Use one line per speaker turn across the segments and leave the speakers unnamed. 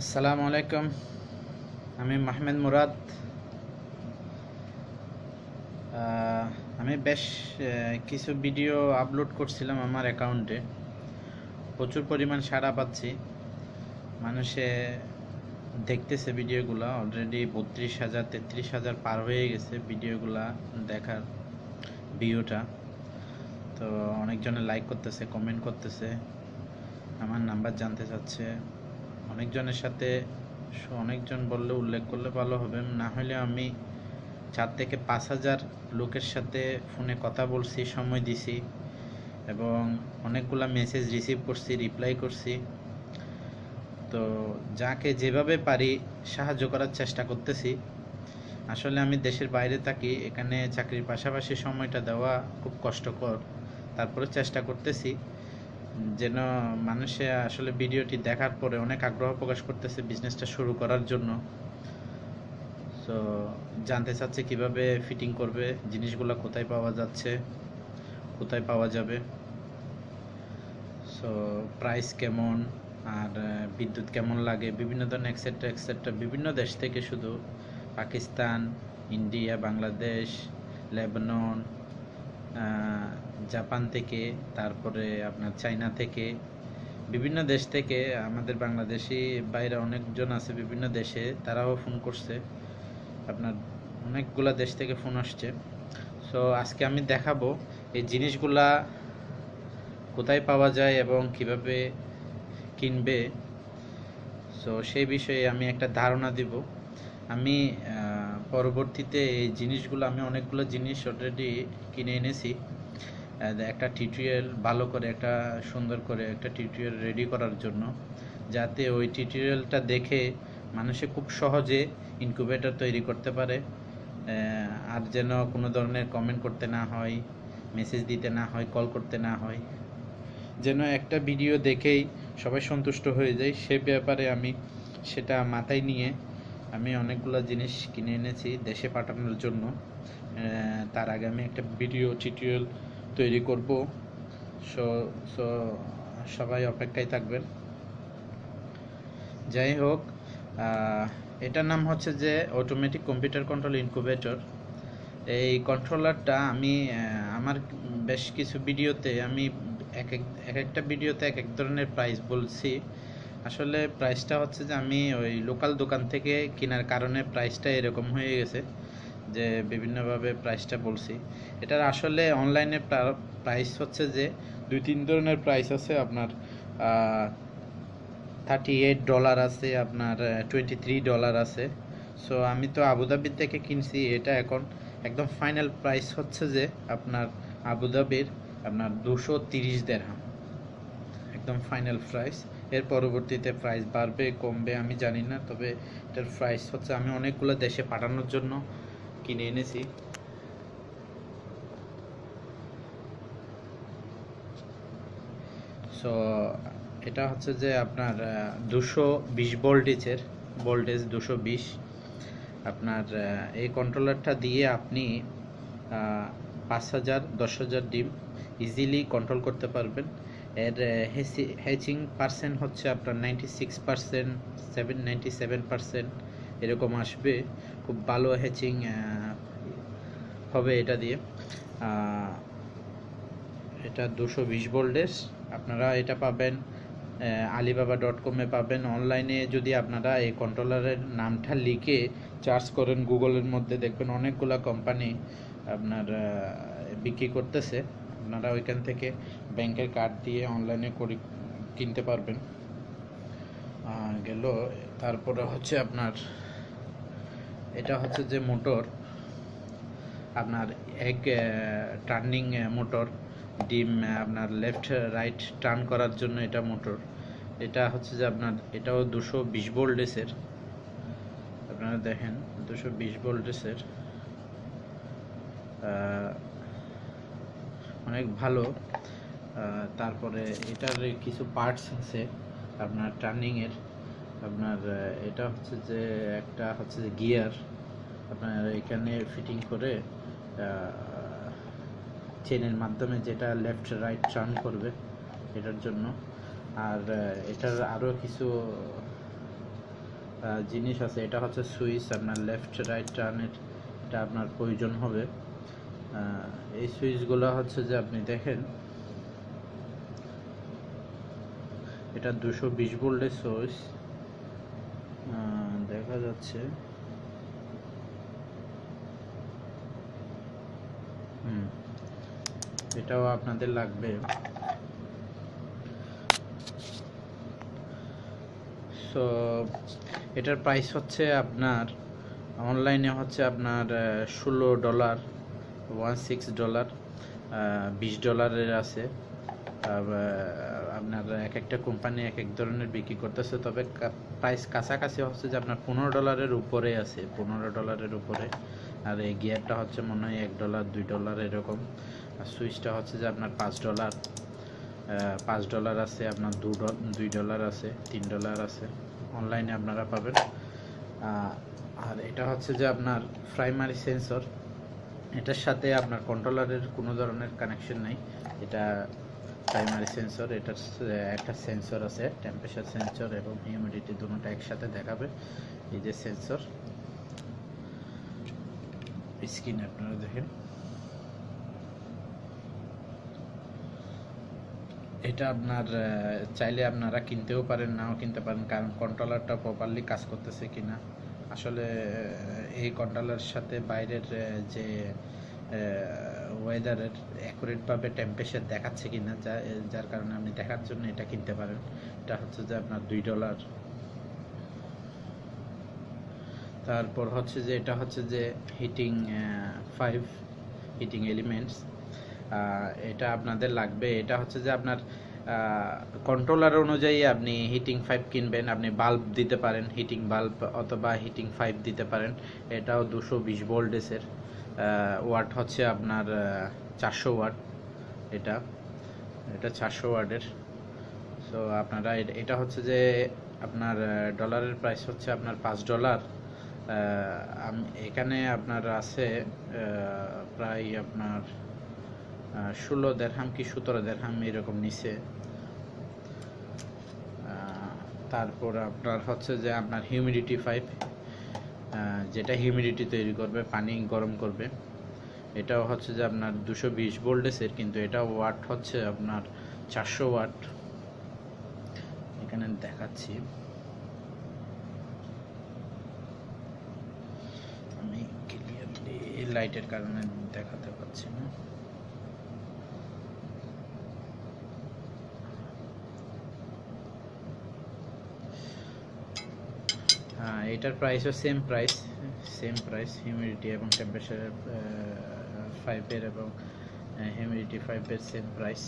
আসসালামু আলাইকুম। আমি মাহমেদ মুরাদ। আমি বেশ কিছু ভিডিও আপলোড করছিলাম আমার অ্যাকাউন্টে। প্রচুর পরিমাণ সাড়া পাচ্ছি। মানুষে দেখতেছে ভিডিওগুলো অলরেডি বত্রিশ হাজার, তেত্রিশ হাজার পার হয়ে গেছে ভিডিওগুলা দেখার ভিউটা। তো অনেকজনে লাইক করতেছে কমেন্ট করতেছে। আমার নাম্বার জানতে চাচ্ছে। অনেকজনের সাথে অনেকজন বললে, উল্লেখ করলে ভালো হবে। না হলে আমি চার থেকে পাঁচ হাজার লোকের সাথে ফোনে কথা বলছি, সময় দিছি এবং অনেকগুলা মেসেজ রিসিভ করছি রিপ্লাই করছি। তো যাকে যেভাবে পারি সাহায্য করার চেষ্টা করতেছি। আসলে আমি দেশের বাইরে থাকি, এখানে চাকরির পাশাপাশি সময়টা দেওয়া খুব কষ্টকর। তারপরে চেষ্টা করতেছি। যেন মানুষে আসলে ভিডিওটি দেখার পরে অনেক আগ্রহ প্রকাশ করতেছে বিজনেসটা শুরু করার জন্য। সো জানতে চাচ্ছে কীভাবে ফিটিং করবে, জিনিসগুলো কোথায় পাওয়া যাচ্ছে, কোথায় পাওয়া যাবে। সো প্রাইস কেমন, আর বিদ্যুৎ কেমন লাগে, বিভিন্ন ধরনের এক্সেট্রা এক্সেট্রা বিভিন্ন দেশ থেকে শুধু Pakistan, India, Bangladesh, Lebanon Japan থেকে, তারপরে আপনার চায়না থেকে, বিভিন্ন দেশ থেকে, আমাদের বাংলাদেশি বাইরে অনেকজন আছে বিভিন্ন দেশে, তারাও ফোন করছে। আপনার অনেকগুলা দেশ থেকে ফোন আসছে। সো আজকে আমি দেখাবো এই জিনিসগুলা কোথায় পাওয়া যায় এবং কীভাবে কিনবে। সো সেই বিষয়ে আমি একটা ধারণা দিব। আমি পরবর্তীতে এই জিনিসগুলো, আমি অনেকগুলো জিনিস অলরেডি কিনে এনেছি। একটা টিউটোরিয়াল ভালো করে, একটা সুন্দর করে, একটা টিউটোরিয়াল রেডি করার জন্য, যাতে ওই টিউটোরিয়ালটা দেখে মানুষে খুব সহজে ইনকিউবেটর তৈরি করতে পারে আর যেন কোনো ধরনের কমেন্ট করতে না হয় মেসেজ দিতে না হয় কল করতে না হয়। যেন একটা ভিডিও দেখেই সবাই সন্তুষ্ট হয়ে যায়, সে ব্যাপারে আমি সেটা মাথায় নিয়ে আমি অনেকগুলো জিনিস কিনে এনেছি দেশে পাঠানোর জন্য। তার আগে আমি একটা ভিডিও টিউটোরিয়াল তৈরি করব। সো সো, সবাই অপেক্ষায় থাকবেন। যাই হোক এটার নাম হচ্ছে যে অটোমেটিক কম্পিউটার কন্ট্রোল ইনকুবেটর এই কন্ট্রোলারটা আমি আমার বেশ কিছু ভিডিওতে আমি এক এক এক একটা ভিডিওতে এক এক ধরনের প্রাইস বলছি। আসলে প্রাইসটা হচ্ছে যে আমি ওই লোকাল দোকান থেকে কেনার কারণে প্রাইসটা এরকম হয়ে গেছে। যে বিভিন্নভাবে প্রাইসটা বলছি। এটার আসলে অনলাইনে প্রাইস হচ্ছে যে দুই, তিন ধরনের প্রাইস আছে আপনার থার্টি এইট ডলার আছে, আপনার টোয়েন্টি থ্রি ডলার আছে। সো আমি তো আবুধাবির থেকে কিনছি এটা এখন। একদম ফাইনাল প্রাইস হচ্ছে যে আপনার আবুধাবির আপনার দুশো তিরিশ দেড়হাম একদম ফাইনাল প্রাইস এর পরবর্তীতে প্রাইস বাড়বে, কমবে, আমি জানি না। তবে এটার প্রাইস হচ্ছে আমি অনেকগুলো দেশে পাঠানোর জন্য কিনে এনেছি। সো এটা হচ্ছে যে আপনার দুশো বিশ ভোল্টেজের, ভোল্টেজ দুশো বিশ। আপনার এই কন্ট্রোলারটা দিয়ে আপনি পাঁচ হাজার, দশ হাজার ডিম ইজিলি কন্ট্রোল করতে পারবেন। এর হ্যাচিং পার্সেন্ট হচ্ছে আপনার ninety six percent seven ninety seven percent এরকম আসবে। খুব ভালো হ্যাচিং হবে এটা দিয়ে। এটা দুশো বিশ ভোল্টেজ আপনারা এটা পাবেন আলিবাবা ডট কমে পাবেন। অনলাইনে যদি আপনারা এই কন্ট্রোলারের নামটা লিখে চার্জ করেন, গুগলের মধ্যে দেখবেন অনেকগুলা কোম্পানি আপনার বিক্রি করতেছে। আপনারা ওইখান থেকে ব্যাংকের কার্ড দিয়ে অনলাইনে করে, কিনতে পারবেন। গেল। তারপরে হচ্ছে আপনার এটা হচ্ছে যে মোটর, আপনার এক টার্নিং মোটর, ডিম আপনার লেফট রাইট টার্ন করার জন্য এটা মোটর। এটা হচ্ছে যে আপনার, এটাও দুশো বিশ ভোল্টেজের আপনারা দেখেন, দুশো বিশ ভোল্টেজের অনেক ভালো। তারপরে এটার কিছু পার্টস আছে, আপনার টার্নিংয়ের আপনার এটা হচ্ছে যে একটা হচ্ছে যে গিয়ার আপনার এখানে ফিটিং করে চেনের মাধ্যমে যেটা লেফট রাইট টার্ন করবে, এটার জন্য। আর এটার আরও কিছু জিনিস আছে। এটা হচ্ছে সুইচ, আপনার লেফট রাইট টার্নের এটা আপনার প্রয়োজন হবে। এই সুইচগুলো হচ্ছে যে আপনি দেখেন, এটা দুশো বিশ ভোল্টের সুইচ। দেখা যাচ্ছে। হুম, এটাও আপনাদের লাগবে। সো এটার প্রাইস হচ্ছে আপনার অনলাইনে হচ্ছে আপনার ষোলো ডলার ওয়ান সিক্স ডলার বিশ ডলারের আছে। আপনার এক একটা কোম্পানি এক এক ধরনের বিক্রি করতেছে, তবে প্রাইস কাছাকাছি হচ্ছে যে আপনার পনেরো ডলারের উপরে আছে, পনেরো ডলারের উপরে। আর এই গিয়ারটা হচ্ছে মনে হয় এক ডলার দুই ডলার এরকম। আর সুইচটা হচ্ছে যে আপনার পাঁচ ডলার পাঁচ ডলার আছে, আপনার দু দুই ডলার আছে, তিন ডলার আছে। অনলাইনে আপনারা পাবেন। আর এটা হচ্ছে যে আপনার প্রাইমারি সেন্সর এটার সাথে আপনার কন্ট্রোলারের কোনো ধরনের কানেকশন নাই। এটা প্রাইমারি সেন্সর এটার একটা সেন্সর আছে টেম্পারেচার সেন্সর এবং হিউমিডিটি দুটোটা একসাথে দেখাবে। এই যে সেন্সর স্ক্রিন আপনারা দেখেন। এটা আপনার চাইলে আপনারা কিনতেও পারেন, নাও কিনতে পারেন, কারণ কন্ট্রোলারটা প্রপারলি কাজ করতেছে কিনা। আসলে এই কন্ট্রোলার সাথে বাইরের যে ওয়েদারের অ্যাকুরেটভাবে টেম্পারেচার দেখাচ্ছে কিনা, যা, যার কারণে আপনি দেখার জন্য এটা কিনতে পারেন। এটা হচ্ছে যে আপনার দুই ডলার তারপর হচ্ছে যে, এটা হচ্ছে যে হিটিং ফাইভ হিটিং এলিমেন্টস এটা আপনাদের লাগবে, এটা হচ্ছে যে আপনার কন্ট্রোলার অনুযায়ী আপনি হিটিং ফাইভ কিনবেন। আপনি বাল্ব দিতে পারেন হিটিং বাল্ব অথবা হিটিং ফাইভ দিতে পারেন। এটাও দুশো বিশ ভোল্টেসের ওয়াট হচ্ছে আপনার চারশো ওয়াট এটা এটা চারশো ওয়াটের। সো আপনারা এটা হচ্ছে যে আপনার ডলারের প্রাইস হচ্ছে আপনার পাঁচ ডলার এখানে আপনার আছে প্রায় আপনার ষোলো দেড়হাম কি সতেরো দেড়হাম এরকম নিচে। তারপর আপনার হচ্ছে যে আপনার হিউমিডিটি ফাইভ যেটা হিউমিডিটি তৈরি করবে, পানি গরম করবে। এটাও হচ্ছে যে আপনার দুশো বিশ ভোল্টেসের কিন্তু এটা ওয়াট হচ্ছে আপনার চারশো ওয়াট এখানে দেখাচ্ছি। আমি ক্লিয়ারলি লাইটের কারণে দেখাতে পারছি না হ্যাঁ এটার প্রাইসও same price same price humidity এবং টেম্পারেচার ফাইভের এবং হিউমিডিটি ফাইভের সেম প্রাইস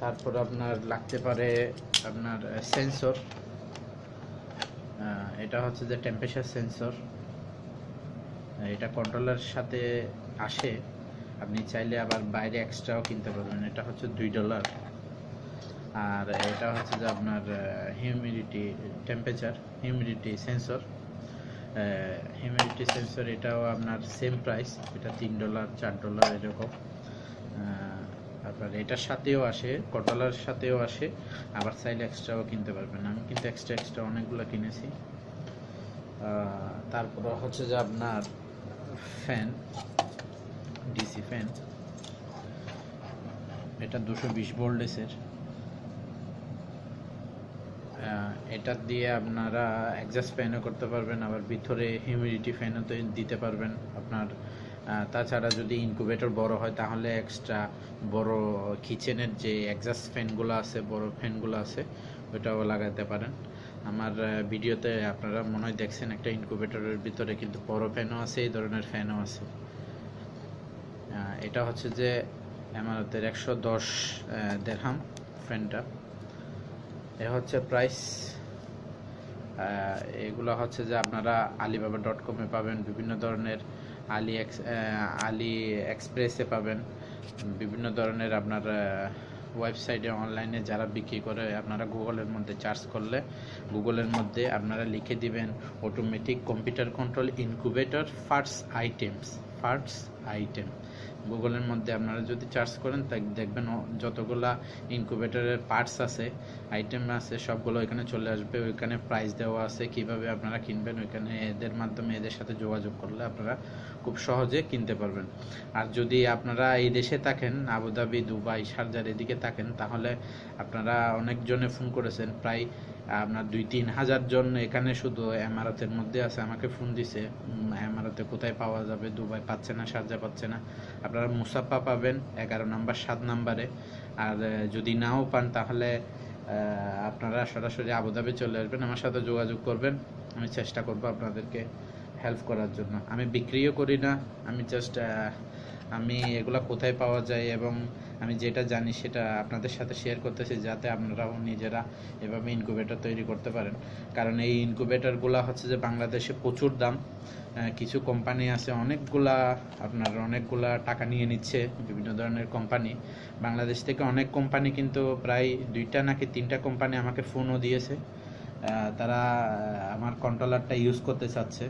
তারপর আপনার লাগতে পারে আপনার সেন্সর এটা হচ্ছে যে টেম্পারেচার সেন্সর এটা কন্ট্রোলার সাথে আসে, আপনি চাইলে আবার বাইরে এক্সট্রাও কিনতে পারবেন। এটা হচ্ছে দুই ডলার আর এটা হচ্ছে যে আপনার humidity temperature humidity sensor humidity sensor এটাও আপনার সেম প্রাইস এটা তিন ডলার চার ডলার এরকম। আপনার এটার সাথেও আসে কন্ট্রোলার সাথেও আসে, আবার চাইলে এক্সট্রাও কিনতে পারবেন। আমি কিন্তু এক্সট্রা এক্সট্রা অনেকগুলো কিনেছি। তারপরে হচ্ছে যে আপনার ফ্যান ডিসি ফ্যান এটা দুশো বিশ ভোল্টেসের এটা দিয়ে আপনারা অ্যাডজাস্ট ফ্যানও করতে পারবেন, আবার ভিতরে হিউমিডিটি ফ্যানও তো দিতে পারবেন আপনার। তাছাড়া যদি ইনকুবেটর বড় হয়, তাহলে এক্সট্রা বড় কিচেনের যে অ্যাডজাস্ট ফ্যানগুলো আছে, বড় ফ্যানগুলো আছে ওটাও লাগাতে পারেন। আমার ভিডিওতে আপনারা মনে হয় দেখছেন একটা ইনকুবেটরের ভিতরে কিন্তু বড় ফ্যানও আছে, এই ধরনের ফ্যানও আছে। এটা হচ্ছে যে আমাদের একশো দশ দেড়হাম ফ্যানটা এ হচ্ছে প্রাইস এগুলো হচ্ছে যে আপনারা আলিবাবা ডট কমে পাবেন, বিভিন্ন ধরনের আলি এক্স আলি এক্সপ্রেসে পাবেন, বিভিন্ন ধরনের আপনার ওয়েবসাইটে অনলাইনে যারা বিক্রি করে, আপনারা গুগলের মধ্যে চার্জ করলে, গুগলের মধ্যে আপনারা লিখে দিবেন automatic computer control incubator first items first item গুগলের মধ্যে আপনারা যদি সার্চ করেন দেখবেন যতগুলা ইনকুবেটরের পার্টস আছে আইটেম আছে, সবগুলো এখানে চলে আসবে। ওইখানে প্রাইস দেওয়া আছে, কীভাবে আপনারা কিনবেন, ওইখানে এদের মাধ্যমে এদের সাথে যোগাযোগ করলে আপনারা খুব সহজে কিনতে পারবেন। আর যদি আপনারা এই দেশে থাকেন, আবুধাবি, দুবাই শারজার এদিকে থাকেন, তাহলে আপনারা অনেকজনে ফোন করেছেন, প্রায়, আপনার দুই তিন হাজার জন এখানে শুধু এমারতের মধ্যে আছে, আমাকে ফোন দিছে এমারতে কোথায় পাওয়া যাবে, দুবাই পাচ্ছে না শারজা পাচ্ছে না। আপনারা মুসাফা পাবেন, এগারো নাম্বার, সাত নাম্বারে। আর যদি নাও পান, তাহলে আপনারা সরাসরি আবুধাবি চলে আসবেন, আমার সাথে যোগাযোগ করবেন, আমি চেষ্টা করব আপনাদেরকে হেল্প করার জন্য। আমি বিক্রিও করি না, আমি জাস্ট আমি এগুলা কোথায় পাওয়া যায় এবং আমি যেটা জানি সেটা আপনাদের সাথে শেয়ার করতেছি যাতে আপনারাও নিজেরা এভাবে ইনকুবেটর তৈরি করতে পারেন। কারণ এই ইনকুবেটরগুলো হচ্ছে যে বাংলাদেশে প্রচুর দাম। কিছু কোম্পানি আছে, অনেকগুলা আপনার অনেকগুলা টাকা নিয়ে নিচ্ছে বিভিন্ন ধরনের কোম্পানি বাংলাদেশ থেকে অনেক কোম্পানি কিন্তু প্রায় দুইটা নাকি তিনটা কোম্পানি আমাকে ফোনও দিয়েছে। তারা আমার কন্ট্রোলারটা ইউজ করতে চাচ্ছে।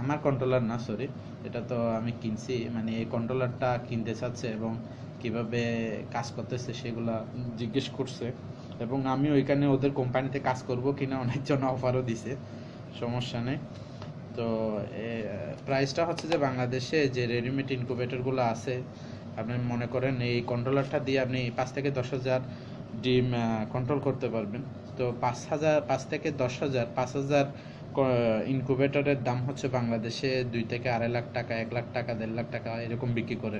আমার কন্ট্রোলার না সরি এটা তো আমি কিনছি মানে এই কন্ট্রোলারটা কিনতে চাচ্ছে এবং কীভাবে কাজ করতেছে সেগুলা জিজ্ঞেস করছে। এবং আমি ওইখানে ওদের কোম্পানিতে কাজ করব কিনা অনেকজন অফারও দিছে, সমস্যা নেই। তো প্রাইসটা হচ্ছে যে বাংলাদেশে যে রেডিমেড ইনকুবেটরগুলো আছে, আপনি মনে করেন এই কন্ট্রোলারটা দিয়ে আপনি পাঁচ থেকে দশ হাজার ডিম কন্ট্রোল করতে পারবেন। তো পাঁচ হাজার, পাঁচ থেকে দশ হাজার, পাঁচ হাজার ইনকুবেটরের দাম হচ্ছে বাংলাদেশে দুই থেকে আড়াই লাখ টাকা, এক লাখ টাকা, দেড় লাখ টাকা এরকম বিক্রি করে।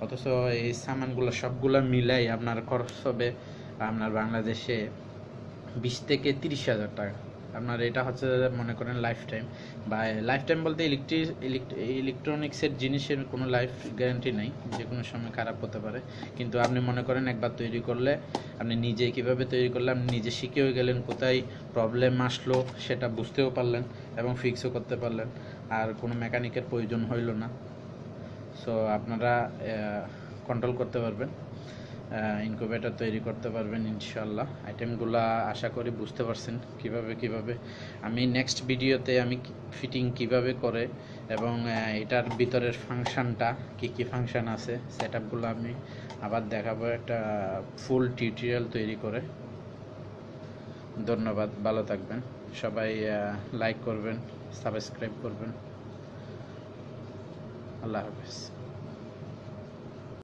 অথচ এই সামানগুলো সবগুলো মিলাই আপনার খরচ হবে আপনার বাংলাদেশে বিশ থেকে তিরিশ হাজার টাকা। আপনার এটা হচ্ছে মনে করেন লাইফ টাইম বা লাইফ টাইম বলতে ইলেকট্রিক ইলেকট্রনিক্সের জিনিসের কোনো লাইফ গ্যারান্টি নাই, যে কোনো সময় খারাপ হতে পারে। কিন্তু আপনি মনে করেন একবার তৈরি করলে, আপনি নিজে কীভাবে তৈরি করলে, আপনি নিজে শিখেও গেলেন, কোথায় প্রবলেম আসলো সেটা বুঝতেও পারলেন এবং ফিক্সও করতে পারলেন। আর কোনো মেকানিকের প্রয়োজন হইল না। সো আপনারা কন্ট্রোল করতে পারবেন। ইনকুবেটর তৈরি করতে পারবেন ইনশাল্লাহ আইটেমগুলো আশা করি বুঝতে পারছেন কীভাবে কীভাবে। আমি নেক্সট ভিডিওতে আমি ফিটিং কীভাবে করে এবং এটার ভিতরের ফাংশনটা কি কি ফাংশান আছে সেট আমি আবার দেখাবো একটা ফুল টিউটোরিয়াল তৈরি করে। ধন্যবাদ, ভালো থাকবেন। সবাই লাইক করবেন সাবস্ক্রাইব করবেন। আল্লাহ হাফেজ।